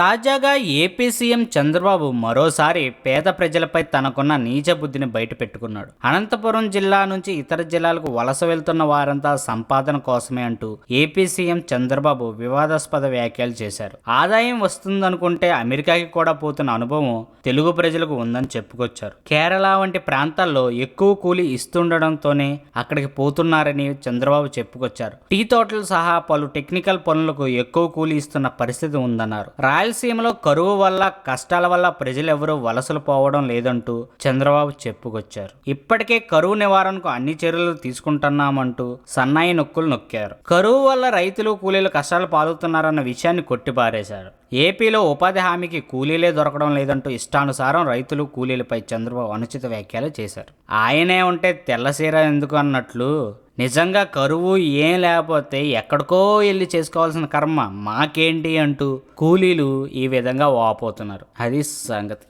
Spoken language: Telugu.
తాజాగా ఏపీ సీఎం చంద్రబాబు మరోసారి పేద ప్రజలపై తనకున్న నీచ బుద్ధిని బయటపెట్టుకున్నాడు అనంతపురం జిల్లా నుంచి ఇతర జిల్లాలకు వలస వెళ్తున్న వారంతా సంపాదన కోసమే అంటూ ఏపీ సీఎం చంద్రబాబు వివాదాస్పద వ్యాఖ్యలు చేశారు. ఆదాయం వస్తుందనుకుంటే అమెరికాకి కూడా పోతున్న అనుభవం తెలుగు ప్రజలకు ఉందని చెప్పుకొచ్చారు. కేరళ వంటి ప్రాంతాల్లో ఎక్కువ కూలి ఇస్తుండడంతోనే అక్కడికి పోతున్నారని చంద్రబాబు చెప్పుకొచ్చారు. టీ తోటలు సహా పలు టెక్నికల్ పనులకు ఎక్కువ కూలి ఇస్తున్న పరిస్థితి ఉందన్నారు. రాయలసీమలో కరువు వల్ల కష్టాల వల్ల ప్రజలెవరూ వలసలు పోవడం లేదంటూ చంద్రబాబు చెప్పుకొచ్చారు. ఇప్పటికే కరువు నివారణకు అన్ని చర్యలు తీసుకుంటున్నామంటూ సన్నాయి నొక్కులు నొక్కారు. కరువు వల్ల రైతులు కూలీలు కష్టాలు పాలుతున్నారన్న విషయాన్ని కొట్టిపారేశారు. ఏపీలో ఉపాధి హామీకి కూలీలే దొరకడం లేదంటూ ఇష్టానుసారం రైతులు కూలీలపై చంద్రబాబు అనుచిత వ్యాఖ్యలు చేశారు. ఆయనే ఉంటే తెల్లసీర ఎందుకు అన్నట్లు నిజంగా కరువు ఏం లేకపోతే ఎక్కడికో వెళ్ళి చేసుకోవాల్సిన కర్మ మాకేంటి అంటూ కూలీలు ఈ విధంగా వాపోతున్నారు. అది సంగతి.